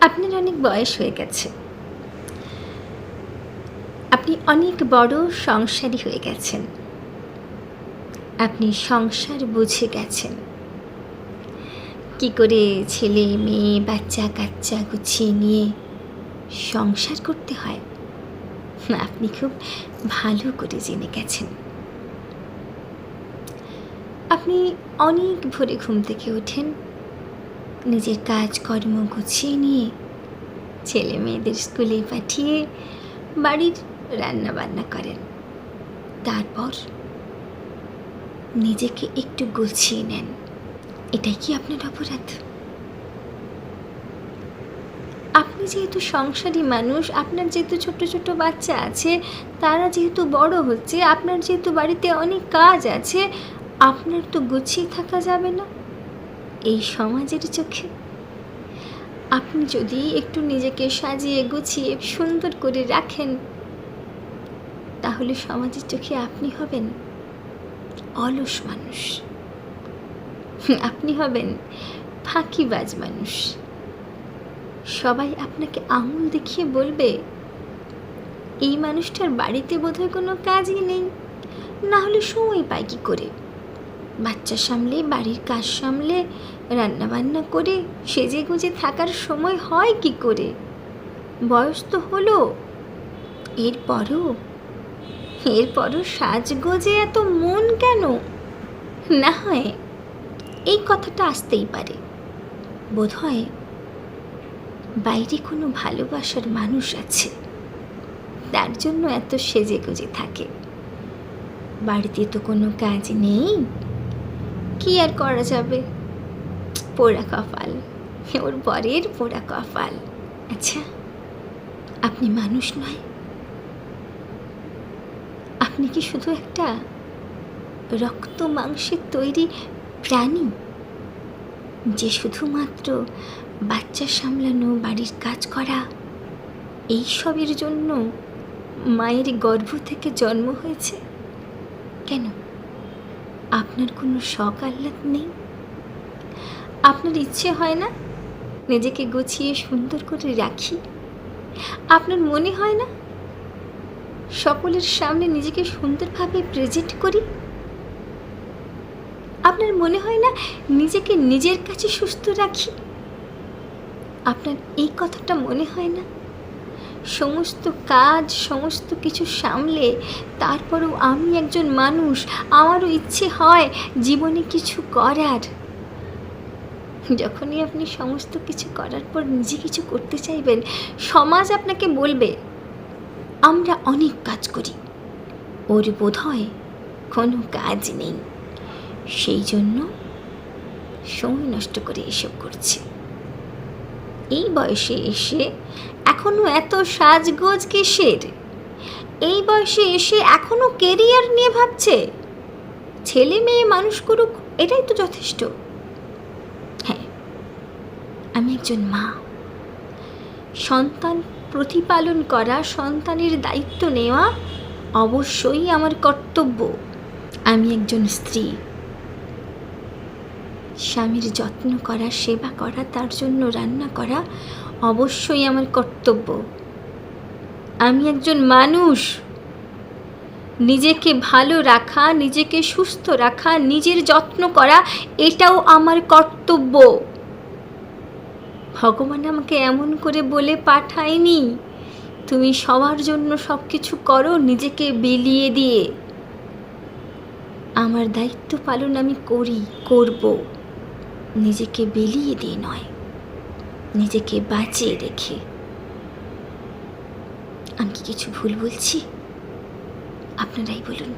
আপনার অনেক বয়স হয়ে গেছে। আপনি অনেক বড় সংসারী হয়ে গেছেন। আপনি সংসার বুঝে গেছেন। কি করে ছেলে, মেয়ে, বাচ্চা, কাচ্চা গুছিয়ে নিয়ে সংসার করতে হয়? আপনি খুব ভালো করে জেনে গেছেন। আপনি অনেক ভোরে ঘুম থেকে ওঠেন। নিজের কাজকর্ম গুছিয়ে নিয়ে ছেলে মেয়েদের স্কুলে পাঠিয়ে বাড়ির রান্না বান্না করেন। তারপর নিজেকে একটু গুছিয়ে নেন। এটাই কি আপনার অপরাধ? আপনি যেহেতু সংসারী মানুষ, আপনার যেহেতু ছোট ছোট বাচ্চা আছে, তারা যেহেতু বড় হচ্ছে, আপনার যেহেতু বাড়িতে অনেক কাজ আছে, আপনার তো গুছিয়ে থাকা যাবে না। এই সমাজের চোখে। আপনি যদি একটু নিজেকে সাজিয়ে গুছিয়ে সুন্দর করে রাখেন, তাহলে সমাজের চোখে আপনি হবেন অলস মানুষ। আপনি হবেন ফাঁকিবাজ মানুষ। সবাই আপনাকে আঙুল দেখিয়ে বলবে, এই মানুষটার বাড়িতে বোধহয় কোনো কাজই নেই। না হলে সময় পায় কী করে? বাচ্চা সামলে, বাড়ির কাজ সামলে, রান্নাবান্না করে, সেজে গুজে থাকার সময় হয় কি করে? বয়স তো হলো। এরপরও? এরপরও সাজগোজে এত মন কেন? না হয় এই কথাটা আসতেই পারে। বোধহয় বাইরে কোনো ভালোবাসার মানুষ আছে। তার জন্য এত সেজে গুজে থাকে। বাড়িতে তো কোনো কাজ নেই। কি আর করা যাবে? পোড়া কপাল। ওর বরের পোড়া কপাল। আচ্ছা আপনি মানুষ নয়। আপনি কি শুধু একটা রক্ত মাংসের তৈরি প্রাণী? যে শুধুমাত্র বাচ্চা সামলানো, বাড়ির কাজ করা, এই সবের জন্য মায়ের গর্ভ থেকে জন্ম হয়েছে? কেন? আপনার কোনো শখ, আহ্লাদ নেই? আপনার ইচ্ছে হয় না নিজেকে গুছিয়ে সুন্দর করে রাখি? আপনার মনে হয় না সকলের সামনে নিজেকে সুন্দরভাবে প্রেজেন্ট করি? আপনার মনে হয় না নিজেকে নিজের কাছে সুস্থ রাখি? আপনার এই কথাটা মনে হয় না? সমস্ত কাজ, সমস্ত কিছু সামলে তারপরেও আমি একজন মানুষ, আমারও ইচ্ছে হয় জীবনে কিছু করার। যখনই আপনি সমস্ত কিছু করার পর নিজে কিছু করতে চাইবেন, সমাজ আপনাকে বলবে, আমরা অনেক কাজ করি, ওর বোধ হয় কোনো কাজ নেই। সেই জন্য সময় নষ্ট করে এসব করছে। এই বয়সে এসে এখনও এত সাজগোজ কিসের? এই বয়সে এসে এখনও কেরিয়ার নিয়ে ভাবছে? ছেলে মেয়ে মানুষ করুক, এটাই তো যথেষ্ট। হ্যাঁ আমি একজন মা। সন্তান প্রতিপালন করা, সন্তানের দায়িত্ব নেওয়া অবশ্যই আমার কর্তব্য। আমি একজন স্ত্রী। স্বামীর যত্ন করা, সেবা করা, তার জন্য রান্না করা অবশ্যই আমার কর্তব্য। আমি একজন মানুষ। নিজেকে ভালো রাখা, নিজেকে সুস্থ রাখা, নিজের যত্ন করা, এটাও আমার কর্তব্য। ভগবান আমাকে এমন করে বলে পাঠায়নি, তুমি সবার জন্য সব কিছু করো, নিজেকে বিলিয়ে দিয়ে। আমার দায়িত্ব পালন আমি করি, করব। নিজেকে বিলিয়ে দিয়ে নয়। নিজেকে বাঁচিয়ে রেখে আমি কি কিছু ভুল বলছি? আপনারাই বলুন।